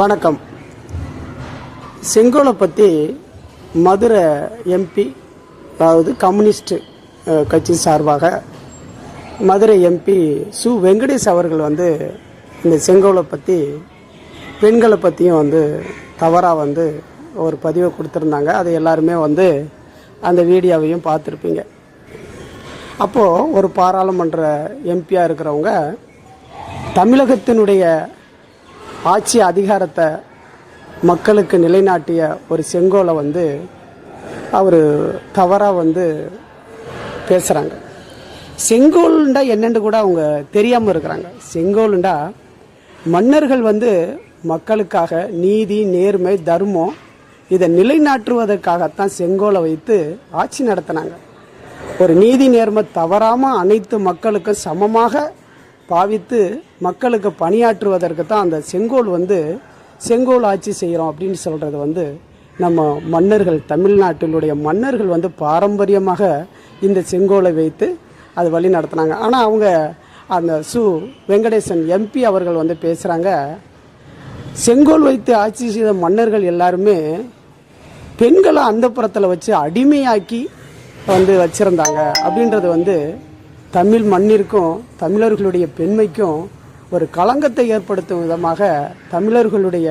வணக்கம். செங்கோலை பற்றி மதுரை எம்பி அதாவது கம்யூனிஸ்ட் கட்சி சார்பாக மதுரை எம்பி சு வெங்கடேஷ் அவர்கள் வந்து இந்த செங்கோலை பற்றி பெண்களை பற்றியும் வந்து தவறாக வந்து ஒரு பதிவை கொடுத்துருந்தாங்க. அது எல்லாருமே வந்து அந்த வீடியோவையும் பார்த்துருப்பீங்க. அப்போது ஒரு பாராளுமன்ற எம்பியாக இருக்கிறவங்க தமிழகத்தினுடைய ஆட்சி அதிகாரத்தை மக்களுக்கு நிலைநாட்டிய ஒரு செங்கோலை வந்து அவர் தவறாக வந்து பேசுகிறாங்க செங்கோல்ண்டா என்னென்று கூட அவங்க தெரியாமல் இருக்கிறாங்க. செங்கோல்ண்டா மன்னர்கள் வந்து மக்களுக்காக நீதி நேர்மை தர்மம் இதை நிலைநாட்டுவதற்காகத்தான் செங்கோலை வைத்து ஆட்சி நடத்தினாங்க. ஒரு நீதி நேர்மை தவறாமல் அனைத்து மக்களுக்கும் சமமாக பாவித்து மக்களுக்கு பணியாற்றுவதற்கு தான் அந்த செங்கோல் வந்து செங்கோல் ஆட்சி செய்கிறோம் அப்படின்னு சொல்கிறது வந்து நம்ம மன்னர்கள் தமிழ்நாட்டினுடைய மன்னர்கள் வந்து பாரம்பரியமாக இந்த செங்கோலை வைத்து அது வழி நடத்துனாங்க. ஆனால் அவங்க அந்த சு வெங்கடேசன் எம்பி அவர்கள் வந்து பேசுகிறாங்க செங்கோல் வைத்து ஆட்சி செய்த மன்னர்கள் எல்லாருமே பெண்களை அந்த புறத்தில் வச்சு அடிமையாக்கி வந்து வச்சுருந்தாங்க. அப்படின்றது வந்து தமிழ் மண்ணிற்கும் தமிழர்களுடைய பெண்மைக்கும் ஒரு களங்கத்தை ஏற்படுத்தும் விதமாக தமிழர்களுடைய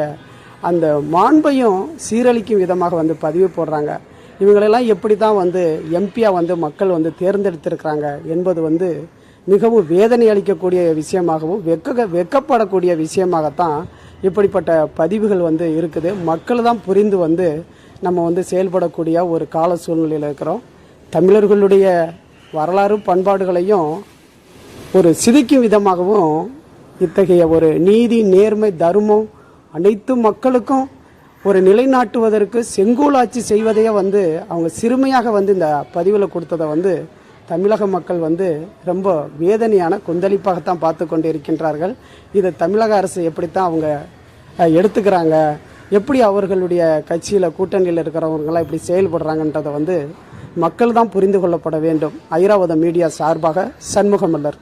அந்த மாண்பையும் சீரழிக்கும் விதமாக வந்து பதிவு போடுறாங்க. இவங்களெல்லாம் எப்படி தான் வந்து எம்பியாக வந்து மக்கள் வந்து தேர்ந்தெடுத்திருக்கிறாங்க என்பது வந்து மிகவும் வேதனை அளிக்கக்கூடிய விஷயமாகவும் வெக்க வெக்கப்படக்கூடிய விஷயமாகத்தான் இப்படிப்பட்ட பதிவுகள் வந்து இருக்குது. மக்கள் தான் புரிந்து வந்து நம்ம வந்து செயல்படக்கூடிய ஒரு கால சூழ்நிலையில் இருக்கிறோம். தமிழர்களுடைய வரலாறு பண்பாடுகளையும் ஒரு சிதைக்கும் விதமாகவும் இத்தகைய ஒரு நீதி நேர்மை தர்மம் அனைத்து மக்களுக்கும் ஒரு நிலைநாட்டுவதற்கு செங்கோலாட்சி செய்வதையே வந்து அவங்க சிறுமையாக வந்து இந்த பதிவில் கொடுத்ததை வந்து தமிழக மக்கள் வந்து ரொம்ப வேதனையான கொந்தளிப்பாகத்தான் பார்த்து கொண்டு இருக்கின்றார்கள் இதை தமிழக அரசு எப்படித்தான் அவங்க எடுத்துக்கிறாங்க? எப்படி அவர்களுடைய கட்சியில் கூட்டணியில் இருக்கிறவங்களாம் இப்படி செயல்படுறாங்கன்றதை வந்து மக்கள் தான் புரிந்து கொள்ளப்பட வேண்டும். ஐராவத மீடியா சார்பாக சண்முகமல்லர்.